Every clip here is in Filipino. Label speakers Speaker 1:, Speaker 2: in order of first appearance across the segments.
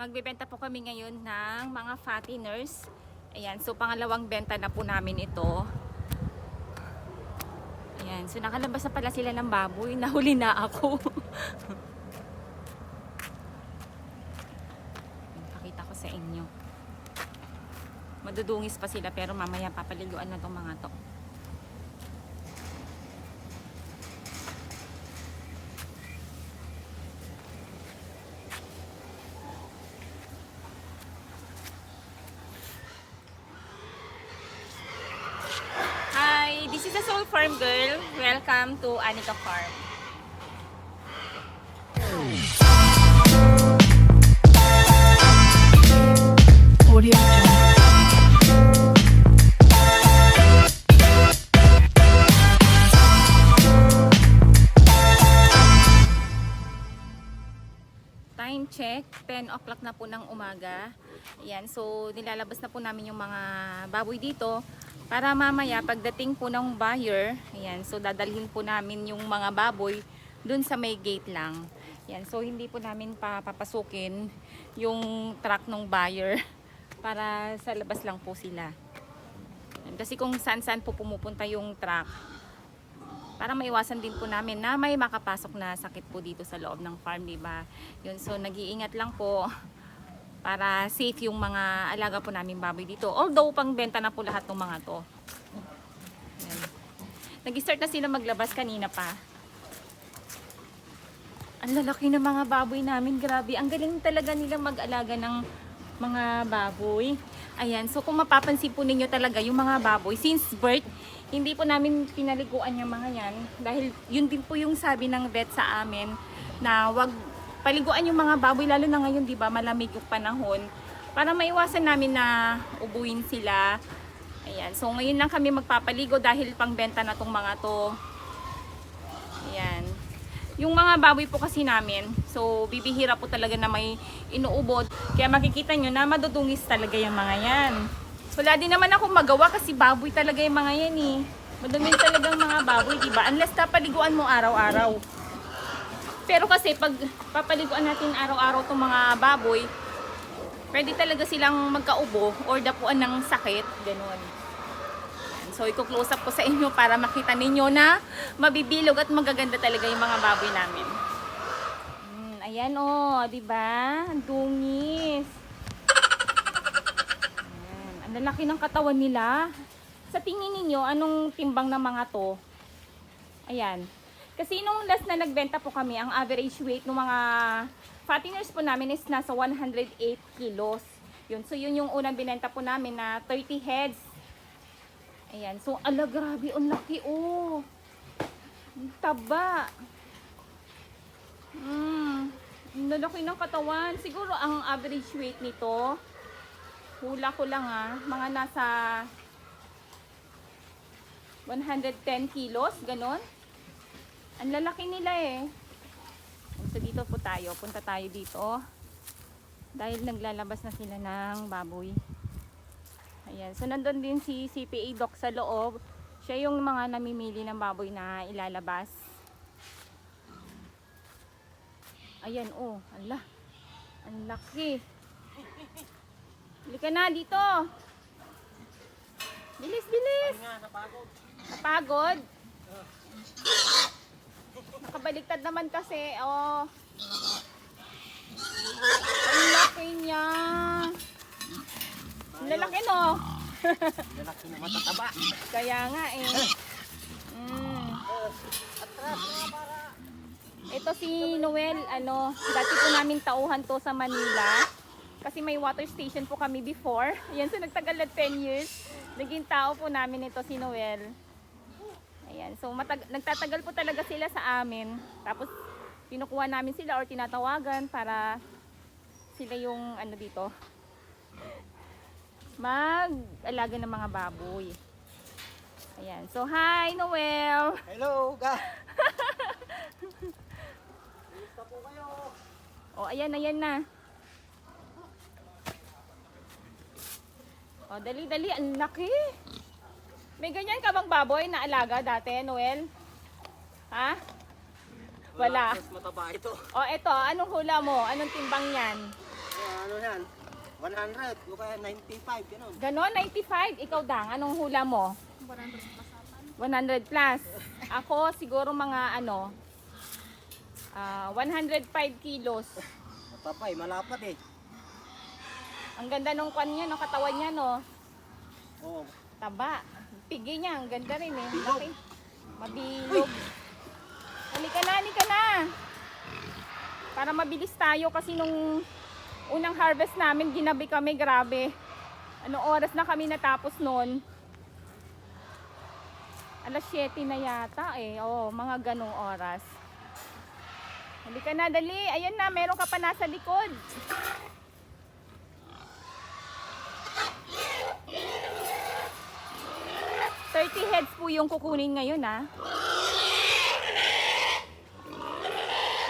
Speaker 1: Magbebenta po kami ngayon ng mga fatteners. Ayan, so pangalawang benta na po namin ito. Ayan, so nakalabas na pala sila ng baboy. Nahuli na ako. Pakita ko sa inyo. Madudungis pa sila pero mamaya papaliguan na tong mga to. Hi, this is the Soul Farm Girl. Welcome to Anika Farm.
Speaker 2: Audio.
Speaker 1: Time check, 10 o'clock na po ng umaga. Ayan, so nilalabas na po namin yung mga baboy dito para mamaya pagdating po ng buyer, ayan, so dadalhin po namin yung mga baboy dun sa may gate lang. Ayan, so hindi po namin papapasukin yung truck ng buyer para sa labas lang po sila. Ayan, Kasi kung saan-saan po pumupunta yung truck, para maiwasan din po namin na may makapasok na sakit po dito sa loob ng farm, di ba? Yun, so nag-iingat lang po para safe yung mga alaga po namin baboy dito. Although pang benta na po lahat ng mga to. Nag-start na sila maglabas kanina pa. Ang lalaki ng mga baboy namin, grabe. Ang galing talaga nila mag-alaga ng mga baboy. Ayan, so kung mapapansin po ninyo talaga yung mga baboy, since birth, hindi po namin pinaliguan yung mga yan. Dahil yun din po yung sabi ng vet sa amin na wag paliguan yung mga baboy, lalo na ngayon, di ba, malamig yung panahon. Para maiwasan namin na ubuin sila. Ayan, so ngayon lang kami magpapaligo dahil pangbenta na tong mga to. Ayan. Yung mga baboy po kasi namin, so bibihira po talaga na may inuubod. Kaya makikita nyo na madudungis talaga yung mga yan. Wala din naman ako magawa kasi baboy talaga yung mga yan eh. Madumi talagang mga baboy, di ba? Unless kapaliguan mo araw-araw. Pero kasi pag papaliguan natin araw-araw tong mga baboy, pwede talaga silang magkaubo or dapuan ng sakit, ganun. So, i-close up ko sa inyo para makita ninyo na mabibilog at magaganda talaga yung mga baboy namin. Mm, ayan o, oh, di ba? Dungis. Ayan. Ang lalaki ng katawan nila. Sa tingin ninyo, anong timbang ng mga to? Ayan. Kasi nung last na nagbenta po kami, ang average weight ng mga fatteners po namin is nasa 108 kilos. Yun. So, yun yung unang binenta po namin na 30 heads. Ayan. So, ala, grabe. Ang laki, oh. Taba. Mm. Ang lalaki ng katawan. Siguro, ang average weight nito, hula ko lang ah, mga nasa 110 kilos, ganon. Ang lalaki nila eh. So dito po tayo, punta tayo dito. Dahil naglalabas na sila ng baboy. Ayan, so nandun din si CPA Doc sa loob. Siya yung mga namimili ng baboy na ilalabas. Ayan, oh, ala. Ang laki. Halika na dito. Bilis, bilis. Napagod? Nakabaliktad naman kasi, oh. Ang laki niya. Ang lalaki, no?
Speaker 3: Lalaki na matataba.
Speaker 1: Kaya nga, eh. Mm. Ito si Noel, ano, dati po namin tauhan to sa Manila. Kasi may water station po kami before. Yan, so nagtagal na 10 years. Naging tao po namin ito si Noel. Ayan, so matag nagtatagal po talaga sila sa amin. Tapos pinukuha namin sila or tinatawagan para sila yung ano dito mag-alaga ng mga baboy. Ayan. So, hi, Noel!
Speaker 3: Hello, ga. Gusto po kayo.
Speaker 1: O, ayan, ayan na. O, dali, dali. Ang laki. May ganyan ka bang baboy na alaga dati, Noel? Ha? Wala.
Speaker 3: Mas mataba ito.
Speaker 1: O, eto. Anong hula mo? Anong timbang yan?
Speaker 3: Mga ano yan? 100, o kaya 95, ganun.
Speaker 1: Ganon, 95. Ikaw dang, anong hula mo? 100 plus. Ako siguro mga ano, ah 105 kilos.
Speaker 3: Papay, malapat eh.
Speaker 1: Ang ganda nung kwan niya, no, katawan niya, no.
Speaker 3: Oo.
Speaker 1: Taba. Pigi niya, ang ganda rin eh. Laki. Mabilog. Halika na, halika na. Para mabilis tayo kasi nung unang harvest namin, ginabi kami, grabe. Anong oras na kami natapos noon? Alas 7 na yata eh. Oo, mga ganong oras. Halika na, dali. Ayan na, meron ka pa nasa likod. Thirty heads po yung kukunin ngayon ah.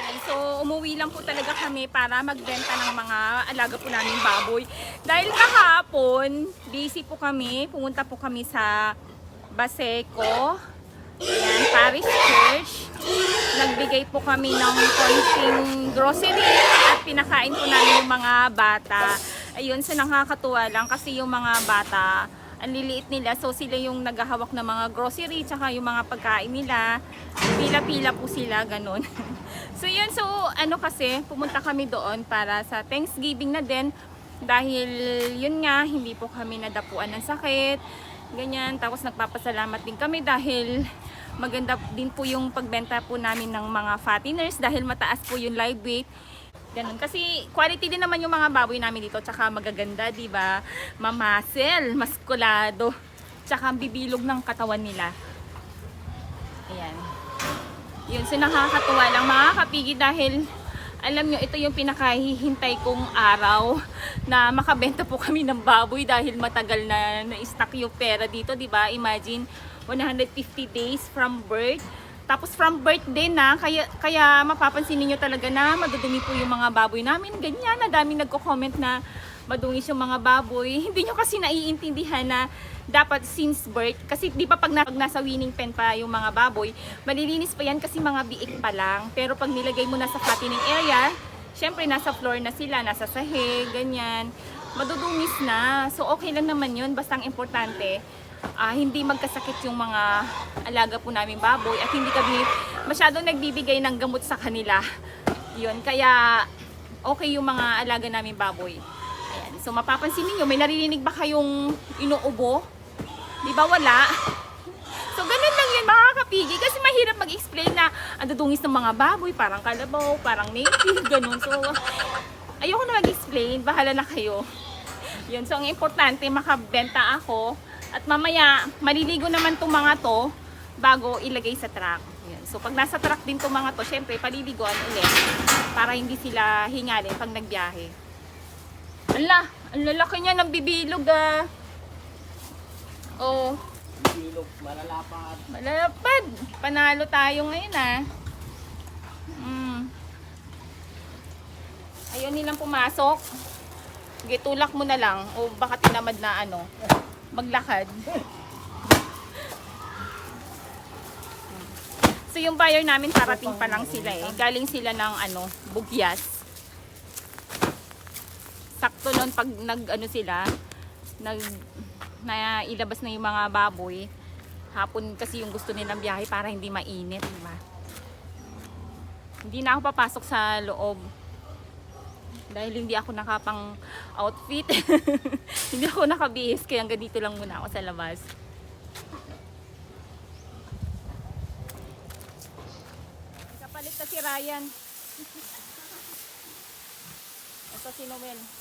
Speaker 1: Ayan, So, umuwi lang po talaga kami para magbenta ng mga alaga po namin baboy. Dahil kahapon, busy po kami. Pumunta po kami sa Baseco. Ayan, Paris Church. Nagbigay po kami ng konting grocery at pinakain po namin yung mga bata. Ayun, so nakakatuwa lang kasi yung mga bata, ang liliit nila. So sila yung naghahawak ng mga grocery tsaka yung mga pagkain nila. Pila-pila po sila, ganun. so yun, so ano kasi, pumunta kami doon para sa Thanksgiving na din. Dahil yun nga, hindi po kami nadapuan ng sakit. Ganyan. Tapos nagpapasalamat din kami dahil maganda din po yung pagbenta po namin ng mga fatteners dahil mataas po yung live weight. Ganun. Kasi quality din naman yung mga baboy namin dito. Tsaka magaganda, di ba? Mamasel, maskulado. Tsaka bibilog ng katawan nila. Ayan. Yun, so nakakatuwa lang mga kapigi dahil alam nyo, ito yung pinakahihintay kong araw na makabenta po kami ng baboy dahil matagal na na-stock yung pera dito, di ba? Imagine, 150 days from birth. Tapos from birth din na, kaya, kaya mapapansin niyo talaga na madudumi po yung mga baboy namin. Ganyan, na daming nagko-comment na madungis yung mga baboy. Hindi nyo kasi naiintindihan na dapat since birth, kasi di ba pag, na, pag nasa winning pen pa yung mga baboy, malilinis pa yan kasi mga biik pa lang. Pero pag nilagay mo na sa fattening area, syempre nasa floor na sila, nasa sahig, ganyan. Madudungis na. So okay lang naman yun, basta ang importante, ah, hindi magkasakit yung mga alaga po namin baboy at hindi kami masyadong nagbibigay ng gamot sa kanila. Yun, kaya okay yung mga alaga namin baboy. Ayan. So mapapansin niyo may naririnig ba kayong inuubo? Di ba wala? So ganun lang yun mga kapigi kasi mahirap mag-explain na ang dudungis ng mga baboy, parang kalabaw, parang native, ganun. So ayoko na mag-explain, bahala na kayo. Yun, so ang importante makabenta ako at mamaya maliligo naman tong mga to bago ilagay sa truck. Yun. So pag nasa truck din tong mga to, syempre paliliguan ulit para hindi sila hingalin pag nagbiyahe. Ala, ang lalaki niya ng bibilog ah. Oh,
Speaker 3: Bilog, malalapat.
Speaker 1: malalapad. Panalo tayo ngayon ah. Mm. Ayaw nilang pumasok. Sige, tulak mo na lang. O baka tinamad na ano, maglakad. So yung buyer namin parating pa lang sila eh. Galing sila ng ano, Bugyas. Sakto nun pag nag ano sila, nag na ilabas na yung mga baboy. Hapon kasi yung gusto nilang biyahe para hindi mainit, di ba? Hindi na ako papasok sa loob. Dahil hindi ako nakapang outfit. hindi ako nakabihis kaya hanggang dito lang muna ako sa labas. Kapalit na si Ryan. Ito si Noel.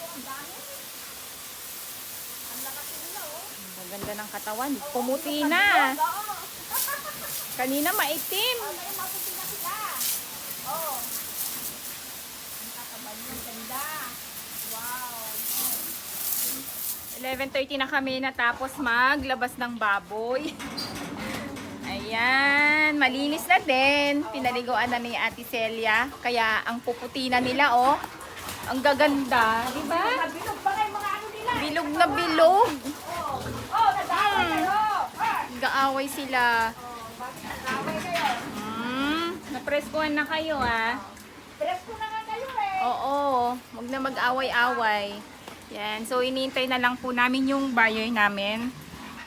Speaker 4: Ang mo, ang dami. Ang lakas nila, oh.
Speaker 1: Ganda ng katawan. Pumuti na. Kanina maitim.
Speaker 4: Oh. Ang kakabal niya, ganda. Wow.
Speaker 1: 11.30 na kami natapos maglabas ng baboy. Ayan, malinis na din. Pinaliguan na ni Ate Celia. Kaya ang puputi na nila, oh. Ang gaganda, di ba?
Speaker 4: Bilog pa kayo mga ano nila.
Speaker 1: Bilog na bilog.
Speaker 4: Oh, nag-aaway kayo. Ah,
Speaker 1: Gaaway sila.
Speaker 4: Nag-aaway kayo.
Speaker 1: Hmm, napreskuhan na kayo, ah.
Speaker 4: Presko na nga kayo eh.
Speaker 1: Oo, wag na mag-away-away. Yan, so iniintay na lang po namin yung buyer namin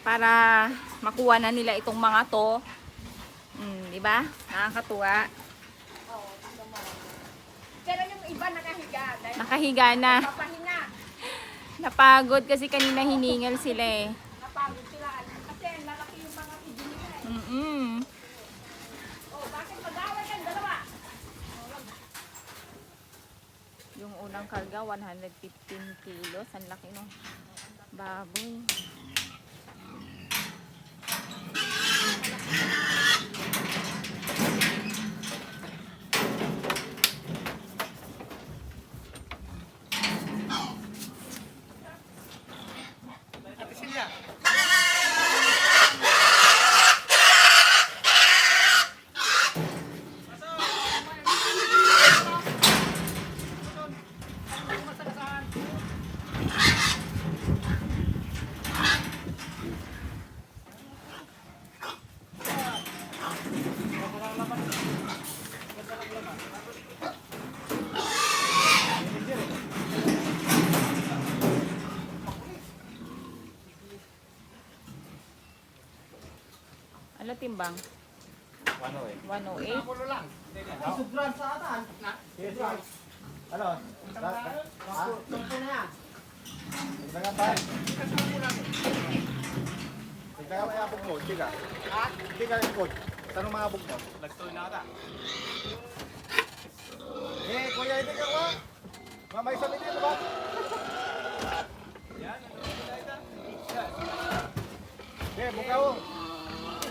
Speaker 1: para makuha na nila itong mga to. Hmm, di ba? Nakakatuwa.
Speaker 4: Oh, tignan mo. Pero yung iba nakahiga.
Speaker 1: Na.
Speaker 4: papahinga.
Speaker 1: Napagod kasi kanina hiningal sila eh.
Speaker 4: Napagod sila. Kasi lalaki yung mga nila eh.
Speaker 1: Mm-mm.
Speaker 4: Oh, bakit mag-aaway kayong dalawa?
Speaker 1: Yung unang karga, 115 kilos. Ang laki no. Baboy.
Speaker 3: Ate
Speaker 1: Ano timbang? 108.
Speaker 3: Pulo lang. Isubran sa atan. Yes, yes. Ano? Tumpo na yan. Tignan tayo. Tignan ka abog mo. Tiga. Ha? Tiga yung code. Tanong mga abog mo. Nagstoy na ata. Eh, kuya, hindi ka ko. Mamay sa video ba? Eh, buka ko. Tignan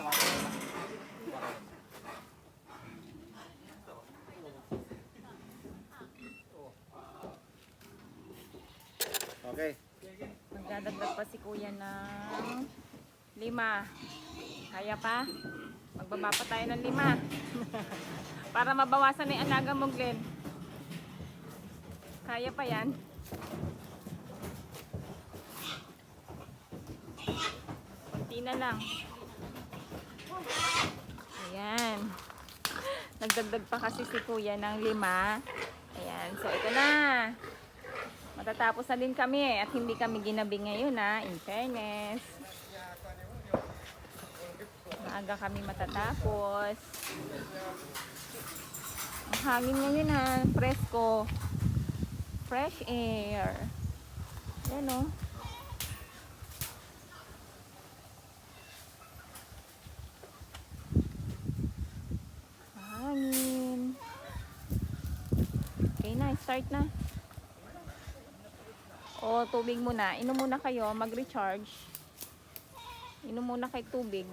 Speaker 3: Okay.
Speaker 1: Magdadagdag pa si kuya ng lima. Kaya pa? Magbaba pa tayo ng lima. Para mabawasan na yung alaga mo, Glenn. Kaya pa yan. Kunti na lang. Ayan. Nagdagdag pa kasi si kuya ng lima. Ayan. So, ito na. Matatapos na din kami eh, at hindi kami ginabi ngayon ha, in fairness. Maaga kami matatapos. Ang hangin ngayon ha, presko. Fresh air. Yan o. start na. O, tubig muna. Inom muna kayo, mag-recharge. Inom muna kay tubig.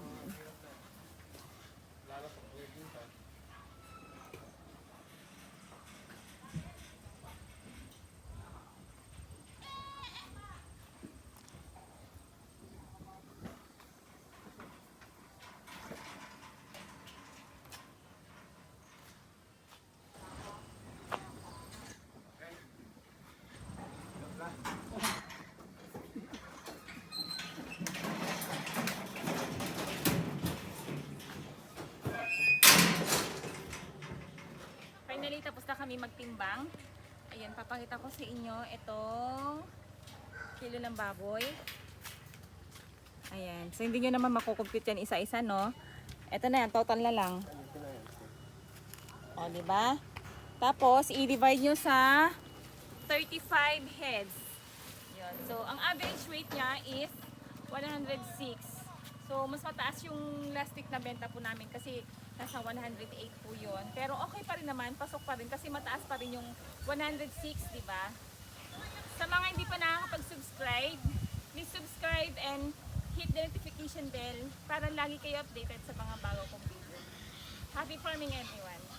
Speaker 1: Na kami magtimbang. Ayan, papakita ko sa inyo itong kilo ng baboy. Ayan. So, hindi nyo naman makukumpute yan isa-isa, no? Ito na yan, total na lang. O, di ba? Tapos, i-divide nyo sa 35 heads. Yun. So, ang average weight niya is 106. So, mas mataas yung last week na benta po namin kasi nasa 108 po yun. Pero okay pa rin naman, pasok pa rin kasi mataas pa rin yung 106, di ba? Sa mga hindi pa nakakapag-subscribe, please subscribe and hit the notification bell para lagi kayo updated sa mga bago kong video. Happy farming everyone!